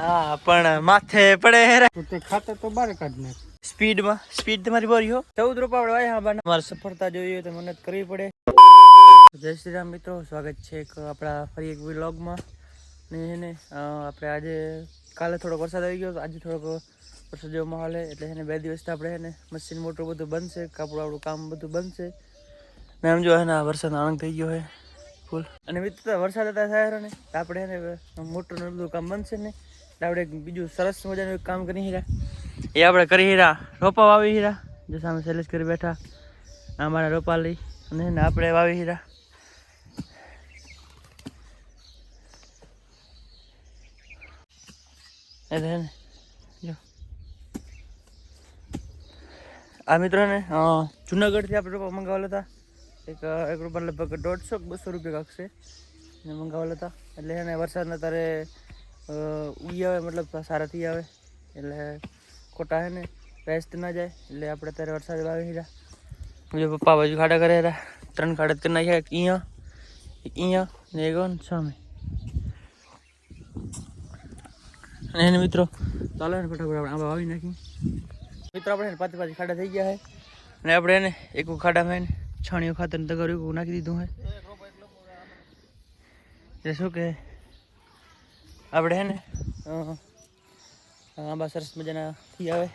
હા પણ માથે પડે હેરા તો તે બહાર કાઢ નાખ. સ્પીડમાં સ્પીડ તમારી બોરી હો. ચૌદ રૂપિયા વાય હા બાના. મારે સફળતા જોઈએ તો મહેનત કરવી પડે. જય શ્રી રામ મિત્રો સ્વાગત છે એક આપણા ફરી એક વ્લોગમાં. ને એને આપણે આજે કાલે થોડોક વરસાદ આવી ગયો તો આજે થોડોક વરસાદ જેવો માહોલ એટલે એને બે દિવસથી આપણે એને મશીન મોટર બધું બંધ છે કાપડ આપણું કામ બધું બંધ છે ને એમ જો એના વરસાદ આનંદ થઈ ગયો હે. ફૂલ. અને મિત્રો વરસાદ હતા થાય ને આપણે એને મોટરનું બધું કામ બંધ છે ને. આપણે બીજું સરસ મજાનું એક કામ કરી હીરા એ આપણે કરી હીરા રોપા વાવી હીરા જે સામે શૈલેષ કરી બેઠા. અમારા રોપા લઈ અને આપણે વાવી હીરા એટલે જો. આ મિત્રોને જુનાગઢથી આપણે રોપા મંગાવેલા હતા. એક એક રૂપિયા લગભગ દોઢસો બસો રૂપિયા કાકશે ને મંગાવેલા હતા. એટલે એને વરસાદના તારે ઉગી આવે મતલબ સારા થઈ આવે. એટલે ખોટા હે ને ના જાય. એટલે આપણે અત્યારે વરસાદ વાવી હીરા જો પપ્પા બાજુ ખાડા કરે હતા ત્રણ ખાડા કરી નાખ્યા. એક અહીંયા એક અહીંયા ને એક સામે. અને એને મિત્રો, ચાલો ને ફટાફટ આપણે આંબા વાવી નાખી મિત્રો, આપણે પાંચ પાંચ ખાડા થઈ ગયા છે અને આપણે એને એક ખાડામાં એને છાણિયું ખાતર એવું નાખી દીધું છે શું કે આપણે હે ને? આંબા સરસ મજાના થઈ આવે.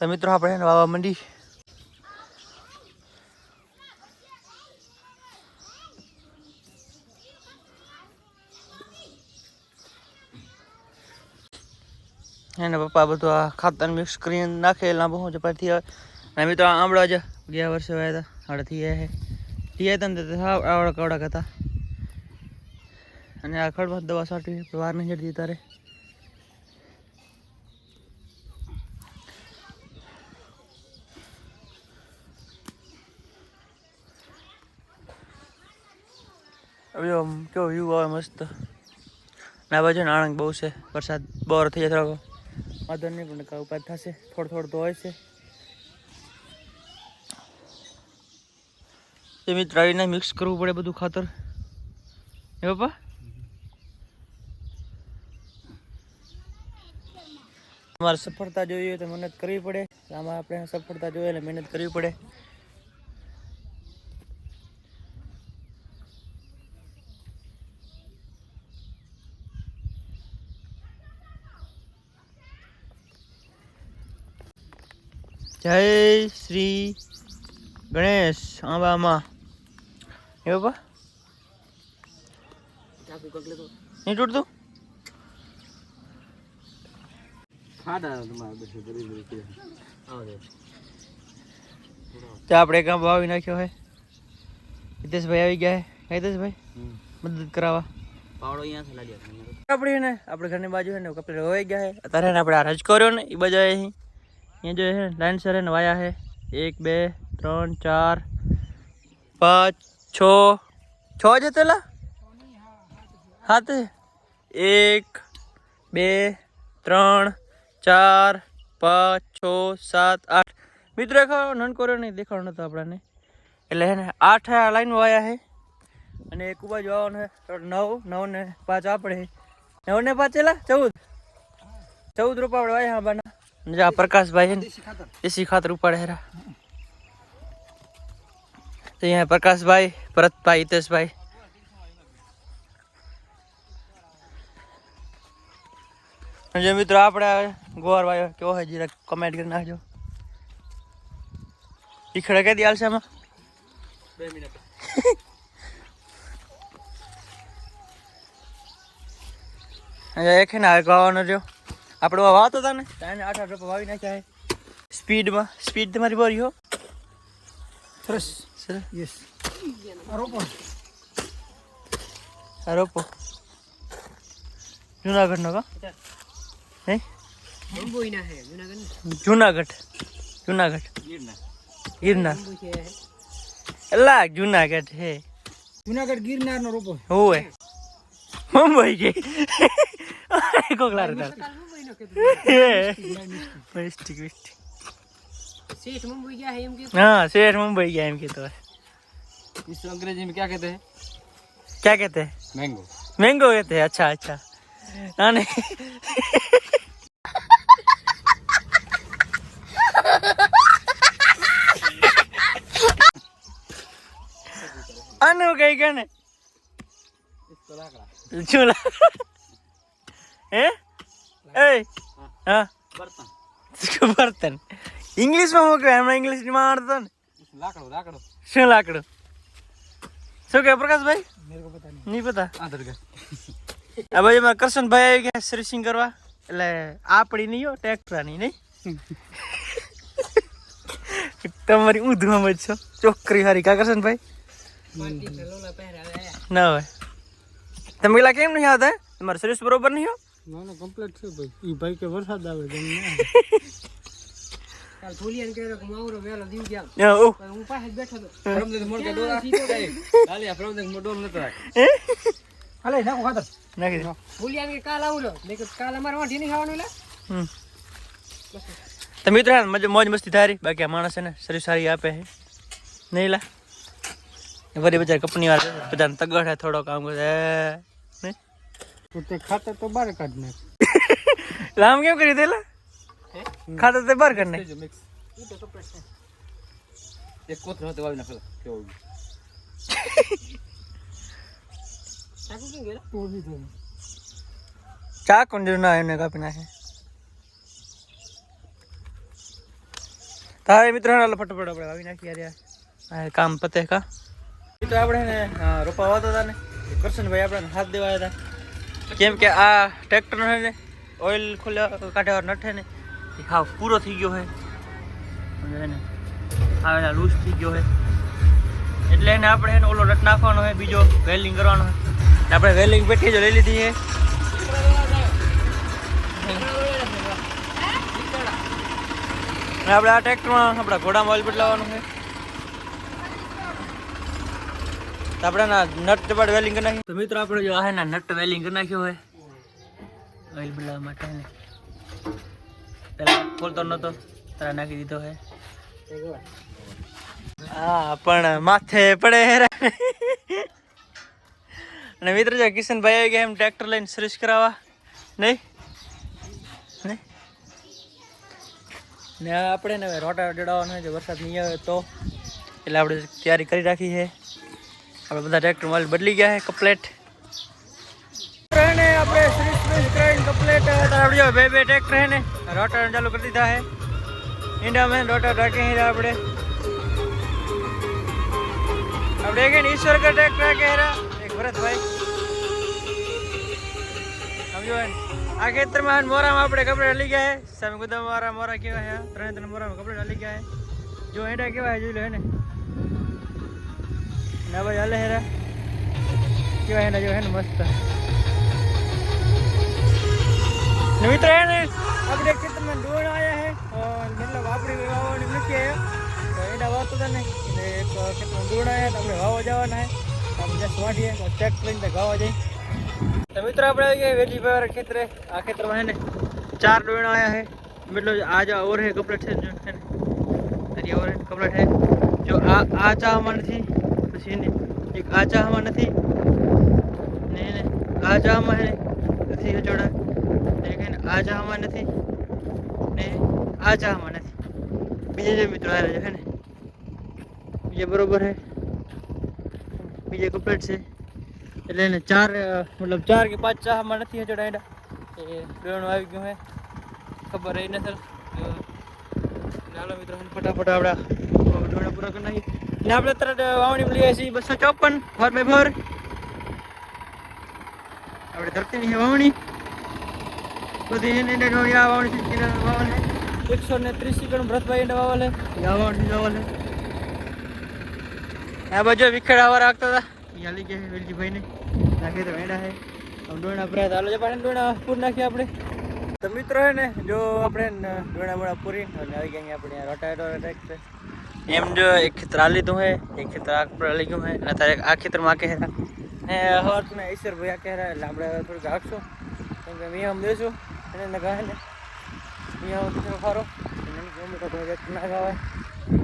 તો મિત્રો આપણે વાવા મંડી. બધું આ ખાતર મિક્સ કરીને નાખે લાંબો હું ચપાતી આવે. અને મિત્રો આ આમળા જ ગયા વર્ષે વાયા હતા. આવડા થઈ ગયા થઈ ગયા હતા હતા. અને આ ખડમાં દવા સાટી વાર નહીં જડતી તારે. હવે કેવો વ્યૂ આવે મસ્ત. ના બાજુ ને આણંદ બહુ છે. વરસાદ બોર થઈ જાય થોડોક. વાંધો નહીં પણ કાંઈ ઉપાય થશે. થોડું થોડું ધોય છે. એ મિત્ર આવીને મિક્સ કરવું પડે બધું ખાતર. એ બાપા? તમારે સફળતા જોઈએ તો મહેનત કરવી પડે. આમાં આપણે સફળતા જોઈએ એટલે મહેનત કરવી પડે. જય શ્રી ગણેશ આંબામાં. એ બાપા? નહીં તૂટતું? બધું તો આપણે કામ વાવી નાખ્યો હે. હિતેશભાઈ આવી ગયા હે. હિતેશભાઈ? મદદ કરાવવા. પાવડો અહીંયાથી લાગ્યા આપણે ને આપણે ઘરની બાજુ હે ને કપડે રોવાઈ ગયા હે. અત્યારે આપણે આ રજ કર્યો ને એ બાજુ અહીં. અહીંયા જો છે લાઈન સર ને વાયા હે. એક, બે, ત્રણ, ચાર, પાંચ, છ. છ જ તેલા હાથ એક, બે, ત્રણ, ચાર, પાંચ, છ, સાત, આઠ. મિત્રો દેખાડો નનકોરો નહીં, દેખાડો નતો આપણાને. એટલે હે ને, આઠ આ લાઈન વાયા હે. અને એક જ આવવાનું છે નવ નવ ને પાંચ આપણે. નવ ને પાંચ એલા ચૌદ. ચૌદ રૂપિયા આપણે વાયા બાના જો પ્રકાશભાઈ છે દેશી ખાતર. ઉપાડે હેરા. અહીંયા પ્રકાશભાઈ ભરતભાઈ હિતેશભાઈ. જે મિત્રો આપણે ગોવાર વાયો કેવો હોય જરા કમેન્ટ કરી નાખજો. ઈખડા કઈ દી છે આમાં? બે મિનિટ એક ને આવે વાવાનો જો આપણે વાવતો હતા ને તો આઠ આઠ રૂપિયા વાવી નાખ્યા સ્પીડમાં સ્પીડ તમારી બોરી હો. સરસ. સરસ. યસ રોપો. આ રોપો. જુનાગઢનો કા? હે? જુનાગઢ જુનાગઢ. જુનાગઢ. ગીરના ગિરનાર. એલા જુનાગઢ હે. જુનાગઢ ગિરનારનો રોપો. હોય મુંબઈ ગઈ પાણી કોક લારે તાર કાલ મુંબઈનો કીધું. મિસ્ટી મિસ્ટી શેઠ મુંબઈ ગયા હે એમ કે हाँ शेर मुंबई गया इनके तो इस अंग्रेजी में क्या कहते हैं क्या कहते हैं मैंगो मैंगो कहते हैं अच्छा अच्छा हाँ नहीं અનુ કઈ કે ને इसको लाकड़ा ચૂલા હે ಏಯ್ ಹಾ ಬರ್ತಾನೆ ઇંગ્લિશમાં મોકલે હમણાં ઇંગ્લિશમાં આવડતો ને? લાકડો લાકડો? શું લાકડો? શું કે પ્રકાશભાઈ નહીં. પતા? આ ભાઈ અમારા કરશનભાઈ આવી ગયા સર્વિસિંગ કરવા. એટલે આપણી નહીં હો ટ્રેક્ટરની નહીં? તમારી ઊંધમાં જ છો. ચોકરી હારી કા કરશન ભાઈ ના હોય. તમે પેલા કેમ નહીં આવતા? તમારી સર્વિસ બરોબર નહીં હો? ના ના કમ્પ્લીટ છે ભાઈ એ ભાઈ કે વરસાદ આવે તમને કાલ ધોલિયાને કહ્યો કે માવરો વેલો દીવ ગયા હું પાસે બેઠો હતો ફરમદેખ મોર કે ડોલા સીધો ગઈ લાલિયા ફરમદેખ મોર ડોલ નતો રાખે હાલે નાખો ખાતર. નાખી દો. ધોલિયાને કે કાલ આવું લે. કે કાલ અમારે વાંઢી નહીં ખાવાનું લે. હમ. તો મિત્રો મોજ મસ્તી થારી બાકી આ માણસ ને સારી સારી આપે હે નહીં લા? વરી બજાર કંપની વાળા બધાને તગડ હે થોડો કામ કરે તો તે ખાતર તો બાર કાઢ ને રામ કેમ કરી દેલા? હે? ખાતર તો બાર કાઢ નાખ. મિક્સ ઈ તો પ્રશ્ન એક કોતરો હતો વાવી નાખેલો કેવું ચાકુ કેમ ગેલા તો બી તો ના એને કાપી નાખે. તારે મિત્રો હાલો ફટાફટ આપણે વાવી નાખી યાર. કામ પતે કા. મિત્રો આપણે ને રોપા વાતો હતા ને કરશનભાઈ આપણે હાથ દેવા હતા. કેમ કે આ ટ્રેક્ટર ને ઓઇલ ખોલ્યા કાઢ્યા નઠે ને, એ હાવ પૂરો થઈ ગયો અને એને એના લૂઝ થઈ ગયો છે એટલે એને આપણે એને ઓલો નટ નાખવાનો હોય બીજો વેલ્ડિંગ કરવાનો હોય આપણે વેલ્ડિંગ પેટી જો લઈ લીધી છે આપણે આ ટ્રેક્ટરમાં આપણા ઘોડામાં ઓઇલ બદલાવાનું છે તો આપણે નટ દબાડ વેલિંગ કરી નાખ્યું તો મિત્રો આપણે જો આ નટ વેલિંગ કરી નાખ્યો હોય ઓઇલ બદલાવવા માટે ને. પેલા ખોલતો નતો તારા નાખી દીધો હે. હા પણ માથે પડે અને મિત્ર જો કિશનભાઈ આવી ગયા એમ ટ્રેક્ટર લઈને સર્વિસ કરાવવા. નહીં? ને આપણે ને રોટા જડાવવાનો છે વરસાદ નહીં આવે તો. એટલે આપણે તૈયારી કરી રાખી છે આપણે બધા ટ્રેક્ટર માલ બદલી ગયા છે કમ્પ્લેટ આપણે બે બે ટ્રેક્ટર છે ને. રોટર ચાલુ કરી દીધા છે. ઈંડામાં રોટા રાખી છે આપણે. આપણે એક ઈશ્વરગઢ ટ્રેક્ટર રાખે હેરા એક ભરતભાઈ. સમજો આ ખેતરમાં મોરામાં આપણે કપડા લઈ ગયા છે. સામે ગુદામ વાળા મોરા કેવા છે? ત્રણે ત્રણ મોરામાં કપડા લઈ ગયા છે. જો એડા કેવા જોઈ લો હે ને. ના ભાઈ હાલે હેરા કેવા એના જો હે ને મસ્ત મિત્ર હે ને આપણે ખેતરમાં ડોળ આવ્યા હે મતલબ આપણી વાવવાની મૂકી આવ્યા તો એના વાવતો હતા ને એટલે એક ખેતરમાં ડોળ આવ્યા આપણે વાવવા જવાના હે આપણે જસ્ટ વાટીએ ચેક કરીને ગાવા જઈ તો મિત્રો આપણે આવી ગયા વેલી ભાઈ ખેતરે આ ખેતરમાં હે ને ચાર ડોયણા આવ્યા હે મતલબ આ જો ઓર હે કમ્પ્લીટ છે જો હે ને ઓર કમ્પ્લીટ છે જો આ આ ચાહમાં નથી પછી ને. એક આ ચાહમાં નથી. ને એને આ ચાહમાં છે નથી જોડા ને આ ચાહમાં નથી. ને આ ચાહમાં નથી. બીજા જે મિત્રો આવ્યા છે ને. બીજા બરોબર છે બીજે કમ્પ્લીટ છે. એટલે એને ચાર મતલબ ચાર કે પાંચ ચાહમાં નથી ચડાયેલા એ ડોણું આવી ગયું હે. ખબર રહી નથી. ચાલો મિત્રો, ફટાફટ આપણા ડોણા પૂરા કરી નાખીએ. ને આપણે તરત વાવણી લઈએ છીએ બસો ચોપન ફોર બાય ફોર આપણે ધરતીની છે વાવણી. બધી એને વાવણી, આ વાવણી છે વાવલ એકસો ને ત્રીસ એકડ ભરતભાઈ એને વાવલે. આ વાવણી વાવલે. આ બાજુ વિખેડા વાળા આગતા હતા. અહીંયા હાલી ગયા વેલજીભાઈ ને નાખે તો વેડા છે. ડોણા ભરાય તો હાલો જપાને ડોણા પૂર નાખીએ આપણે. તો મિત્રો હે ને, જો આપણે ડોણા બોણા પૂરી અને આવી ગયા આપણે રોટાવેટો ટ્રેક્ટર એમ જો એક ખેતર આ લીધું હે એક ખેતર આ પર લઈ ગયું હે અને તારે આ ખેતરમાં આ કહેરા. ને તમે ઈશ્વરભાઈ આ કહેરા એટલે આપણે થોડુંક હાંકશું કેમ કે મેં આમ દેશું એને ન ગાય ને. મિયા આમ ફારો. ગમે તો કોઈ ના ગાવે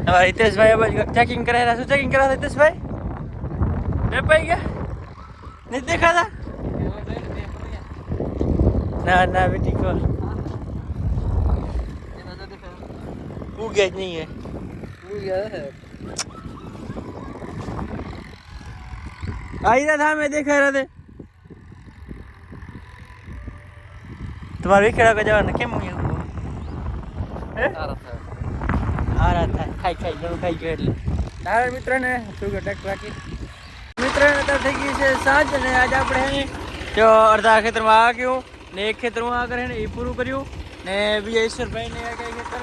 હવે હિતેશભાઈ બાજુ ચેકિંગ કરાયેલા શું ચેકિંગ કરાવે હિતેશભાઈ? બે પાઈ ગયા? નથી દેખાતા? ના ના બેટી કોલ ઉગે જ નહીં હે. આવી રહ્યા હતા મેં દેખાય રહ્યા તમારે વિખેડા કો જવાના કેમ હું હારા થાય ખાઈ ખાઈ ઘણું ખાઈ ગયો એટલે. તારા મિત્રને શું કે ટક બાકી મિત્ર થઈ ગઈ છે સાંજ અને આજે આપણે જો અડધા ખેતરમાં આ ગયું ને એક ખેતરમાં આગળ ને એ પૂરું કર્યું. ને બીજા ઈશ્વરભાઈ ઈશ્વરભાઈને કઈ ખેતર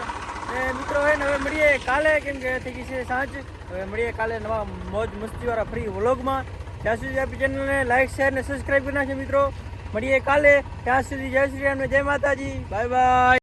મિત્રો હે હવે મળીએ કાલે, કેમ કે થઈ ગઈ છે સાંજ. હવે મળીએ કાલે નવા મોજ મસ્તી વાળા ફ્રી વ્લોગમાં ત્યાં સુધી આપણી ચેનલને લાઈક શેર ને સબસ્ક્રાઈબ કરી નાખજો મિત્રો. મળીએ કાલે. ત્યાં સુધી જય શ્રી રામ જય માતાજી. Bye bye